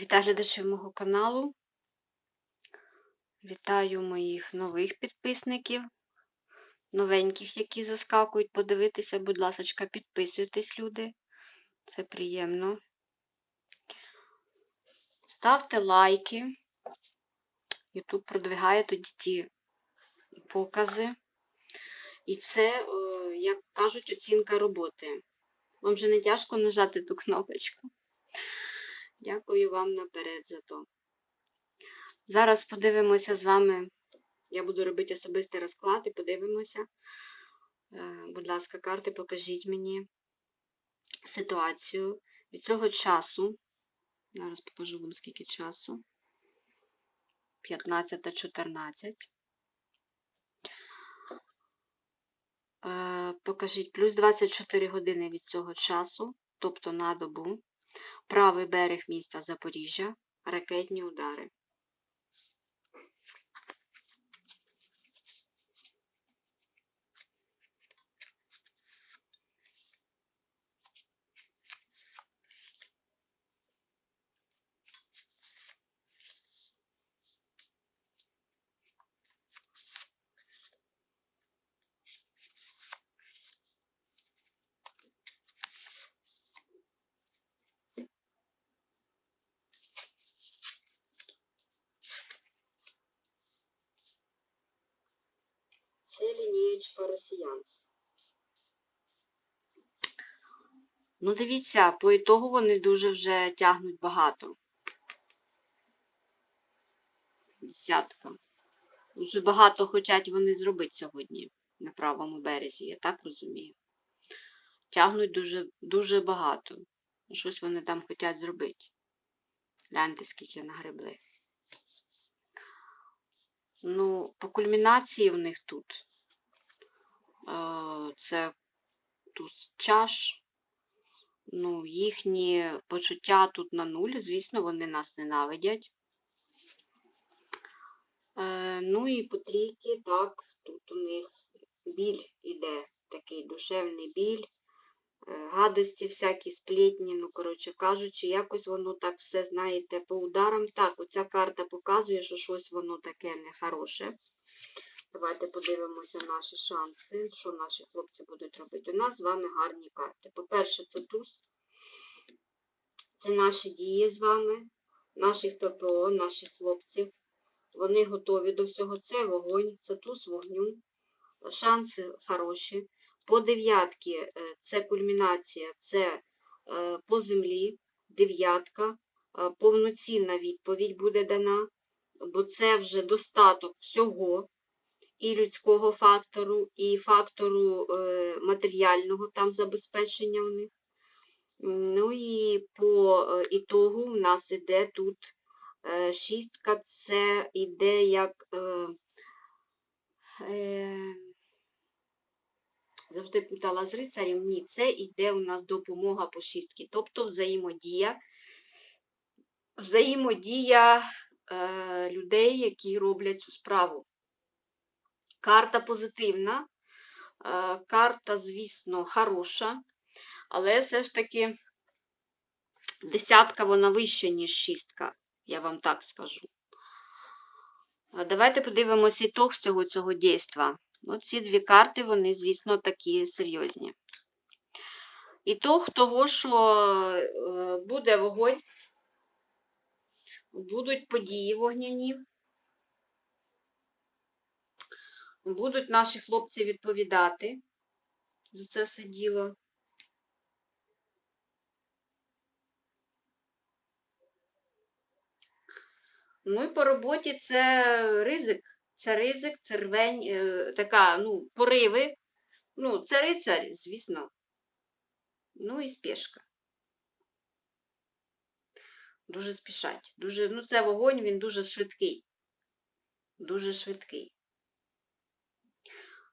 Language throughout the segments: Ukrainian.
Вітаю глядачів мого каналу. Вітаю моїх нових підписників, новеньких, які заскакують подивитися. Будь ласка, підписуйтесь, люди. Це приємно. Ставте лайки. YouTube продвигає тоді ті покази. І це, е, як кажуть, оцінка роботи. Вам же не тяжко нажати ту кнопочку. Дякую вам наперед за то. Зараз подивимося з вами. Я буду робити особистий розклад і подивимося. Е, Будь ласка, карти, покажіть мені ситуацію від цього часу. Зараз покажу вам скільки часу. 15-14. Е, Покажіть плюс 24 години від цього часу, тобто на добу. Правий берег міста Запоріжжя. Ракетні удари. Це лінієчка росіян. Ну, дивіться, по ітогу вони дуже вже тягнуть багато. Десятка. Дуже багато хочуть вони зробити сьогодні на правому березі, я так розумію. Тягнуть дуже, дуже багато. Щось вони там хочуть зробити. Гляньте, скільки нагребли. Ну, по кульмінації в них тут. Е, Це туз чаш. Ну, їхні почуття тут на нуль. Звісно, вони нас ненавидять. Е, Ну і по трійки, так, тут у них біль іде, такий душевний біль, гадості всякі сплетні, ну, коротше кажучи, якось воно так все, знаєте, по ударам. Так, оця карта показує, що щось воно таке нехороше. Давайте подивимося наші шанси, що наші хлопці будуть робити. У нас з вами гарні карти. По-перше, це туз. Це наші дії з вами, наших ППО, наших хлопців. Вони готові до всього. Це вогонь, це туз вогню. Шанси хороші. По дев'ятки е, це кульмінація, це е, по землі, дев'ятка, е, повноцінна відповідь буде дана, бо це вже достаток всього і людського фактору, і фактору матеріального там забезпечення у них. Ну і по ітогу в нас іде тут шістка, це іде як завжди путала з рицарем. Ні, це йде у нас допомога по шістки, тобто взаємодія, взаємодія е, людей, які роблять цю справу. Карта позитивна, е, карта, звісно, хороша, але все ж таки десятка вона вища, ніж шістка, я вам так скажу. Давайте подивимося ітог всього цього дійства. Оці дві карти, вони, звісно, такі серйозні. І Ітог того, що е, буде вогонь, будуть події вогняні, будуть наші хлопці відповідати за це все діло. Ну і по роботі це ризик. Це ризик, це е, така, ну, пориви. Ну, це рицар, звісно. Ну і спешка. Дуже спішать. Дуже, ну, це вогонь, він дуже швидкий. Дуже швидкий.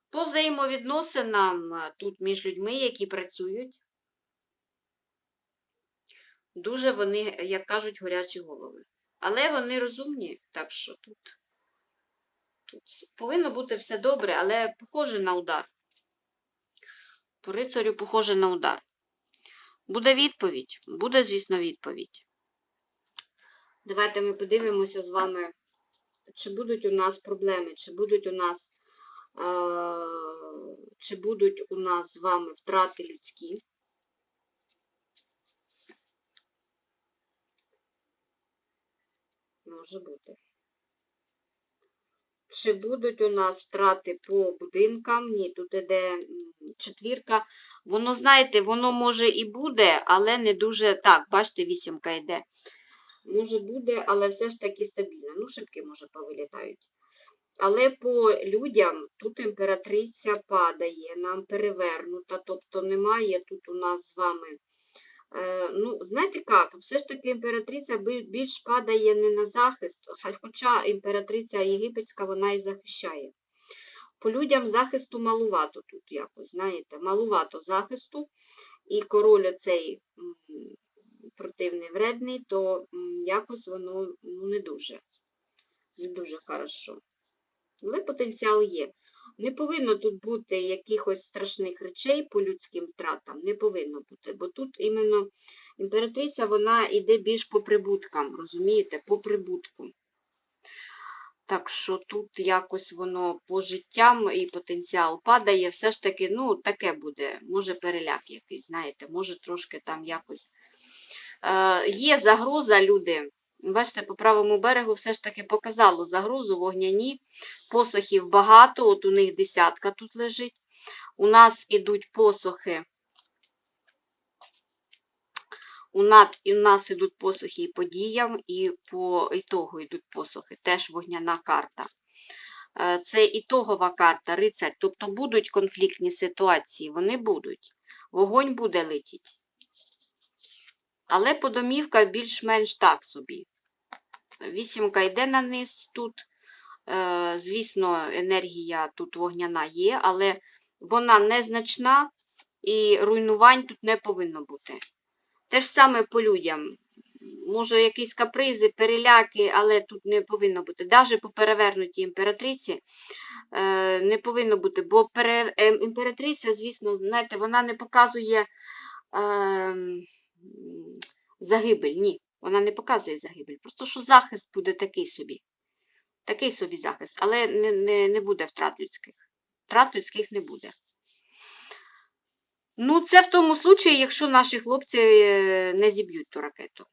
По взаємовідносинам тут між людьми, які працюють, дуже вони, як кажуть, горячі голови. Але вони розумні, так що тут, тут повинно бути все добре, але похоже на удар. По рицарю похоже на удар. Буде відповідь. Буде, звісно, відповідь. Давайте ми подивимося з вами, чи будуть у нас проблеми, чи будуть у нас, е, чи будуть у нас з вами втрати людські. Може бути. Чи будуть у нас втрати по будинкам? Ні, тут іде четвірка. Воно, знаєте, воно може і буде, але не дуже. Так, бачите, вісімка йде. Може буде, але все ж таки стабільно. Ну, шибки, може, повилітають. Але по людям тут імператриця падає, нам перевернута, тобто немає тут у нас з вами. Ну, знаєте як, все ж таки імператриця більш падає не на захист, хоча імператриця єгипетська вона і захищає. По людям захисту малувато тут якось, знаєте, малувато захисту, і король оцей противний вредний, то якось воно ну, не дуже, не дуже хорошо. Але потенціал є. Не повинно тут бути якихось страшних речей по людським втратам, не повинно бути, бо тут іменно імператриця, вона йде більш по прибуткам, розумієте, по прибутку. Так що тут якось воно по життям і потенціал падає, все ж таки, ну, таке буде, може переляк якийсь, знаєте, може трошки там якось. Е, є загроза, люди. Бачите, по правому берегу все ж таки показало загрозу вогняні. Посохів багато, от у них десятка тут лежить. У нас ідуть посохи. У нас, ідуть посохи і по діям, і по ітогу йдуть посохи. Теж вогняна карта. Е, Це ітогова карта, рицарь. Тобто будуть конфліктні ситуації, вони будуть. Вогонь буде летіти. Але по домівках більш-менш так собі. Вісімка йде на низ тут. Е, Звісно, енергія тут вогняна є, але вона незначна і руйнувань тут не повинно бути. Те ж саме по людям. Може, якісь капризи, переляки, але тут не повинно бути. Навіть по перевернутій імператриці е, не повинно бути, бо е, імператриця, звісно, знаєте, вона не показує е, м, загибель. Ні, вона не показує загибель. Просто що захист буде такий собі. Такий собі захист, але не, не, не буде втрат людських. Втрат людських не буде. Ну, це в тому случаї, якщо наші хлопці е, не зіб'ють ту ракету.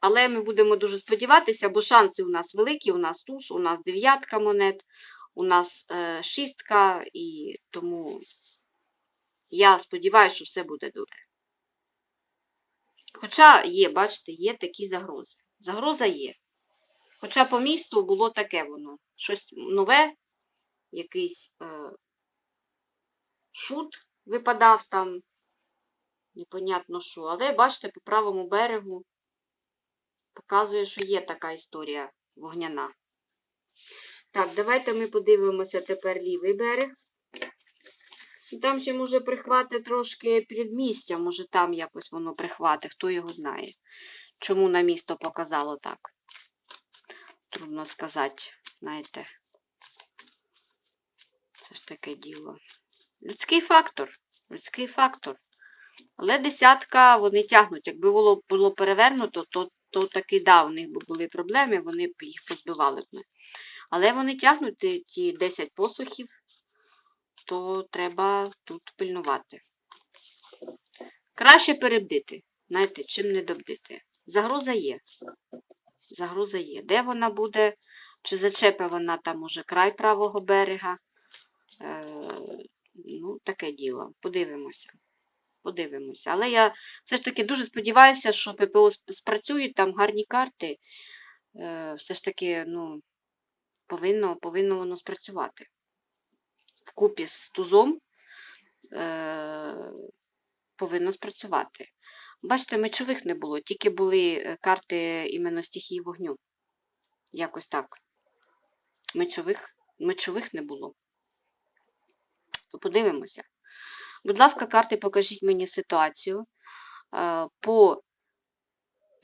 Але ми будемо дуже сподіватися, бо шанси у нас великі, у нас туз, у нас дев'ятка монет, у нас е, шістка, і тому я сподіваюся, що все буде добре. Хоча є, бачите, є такі загрози. Загроза є. Хоча по місту було таке воно. Щось нове, якийсь е, шут випадав там, непонятно що. Але бачите, по правому берегу показує, що є така історія вогняна. Так, давайте ми подивимося тепер лівий берег. Там ще може прихвати трошки передмістя, може там якось воно прихвати, хто його знає. Чому на місто показало так? Трудно сказати, знаєте. Це ж таке діло. Людський фактор. Людський фактор. Але десятка вони тягнуть. Якби було, було перевернуто, то, то таки да, у них були проблеми, вони б їх позбивали б. Але вони тягнуть ті 10 посухів, то треба тут пильнувати. Краще перебдити, знаєте, чим не добдити. Загроза є. Загроза є. Де вона буде? Чи зачепе вона там уже край правого берега? Е, ну, таке діло. Подивимося. Подивимося. Але я все ж таки дуже сподіваюся, що ППО сп- спрацюють, там гарні карти. Е, все ж таки, ну, повинно, повинно воно спрацювати. Вкупі з тузом е, повинно спрацювати. Бачите, мечових не було, тільки були е, карти іменно стихії вогню. Якось так. Мечових, мечових не було. То подивимося. Будь ласка, карти, покажіть мені ситуацію е, по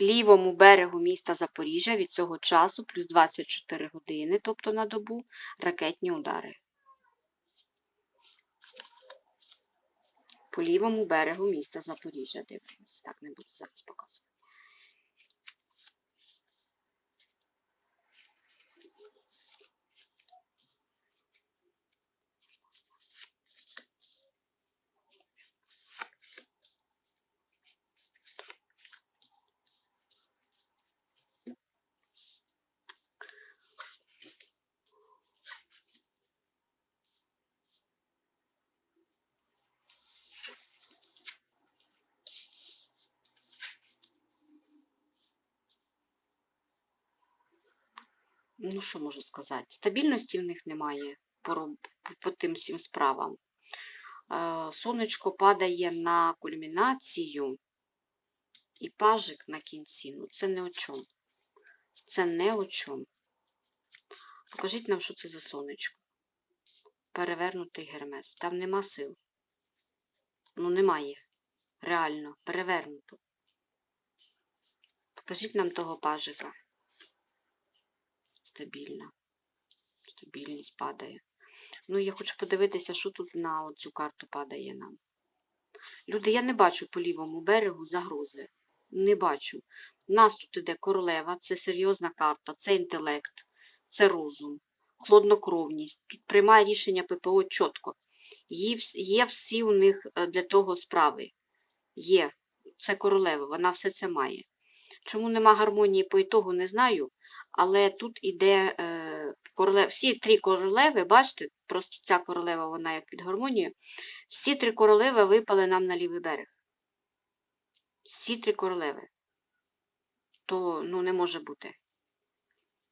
лівому берегу міста Запоріжжя від цього часу, плюс 24 години, тобто на добу, ракетні удари. По лівому берегу міста Запоріжжя дивимося. Так, не буду зараз показувати. Ну що можу сказати? Стабільності в них немає по, по тим всім справам. Е, Сонечко падає на кульмінацію і пажик на кінці. Ну, це не о чому. Це не о чому. Покажіть нам, що це за сонечко. Перевернутий гермес. Там нема сил. Ну, немає. Реально, перевернуто. Покажіть нам того пажика. Стабільно. Стабільність падає. Ну, я хочу подивитися, що тут на цю карту падає нам. Люди, я не бачу по лівому берегу загрози. Не бачу. Нас тут іде королева, це серйозна карта, це інтелект, це розум, хладнокровність. Тут приймає рішення ППО чітко. Є, є всі у них е, для того справи. Є. Це королева, вона все це має. Чому нема гармонії по ітогу, не знаю. Але тут іде е, королев... всі три королеви, бачите, просто ця королева, вона як під гармонією. Всі три королеви випали нам на лівий берег. Всі три королеви. То ну, не може бути.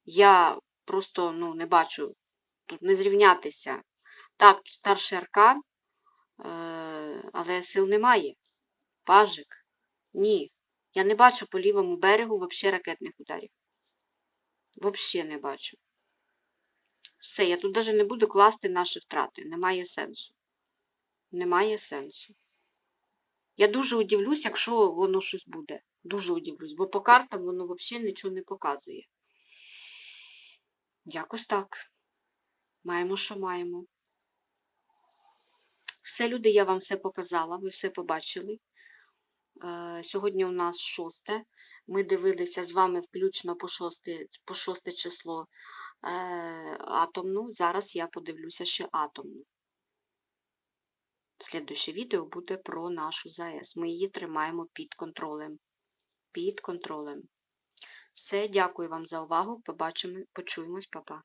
Я просто ну, не бачу тут не зрівнятися. Так, старший аркан, е, але сил немає. Пажик. Ні. Я не бачу по лівому берегу взагалі ракетних ударів. Взагалі не бачу. Все, я тут навіть не буду класти наші втрати. Немає сенсу. Немає сенсу. Я дуже удивлюсь, якщо воно щось буде. Дуже удивлюсь, бо по картам воно взагалі нічого не показує. Якось так. Маємо, що маємо. Все, люди, я вам все показала, ви все побачили. Е, Сьогодні у нас шосте. Ми дивилися з вами включно по шосте, по шосте число е, атомну. Зараз я подивлюся ще атомну. Слідуще відео буде про нашу ЗАЕС. Ми її тримаємо під контролем. Під контролем. Все, дякую вам за увагу. Побачимо, почуємось, па-па.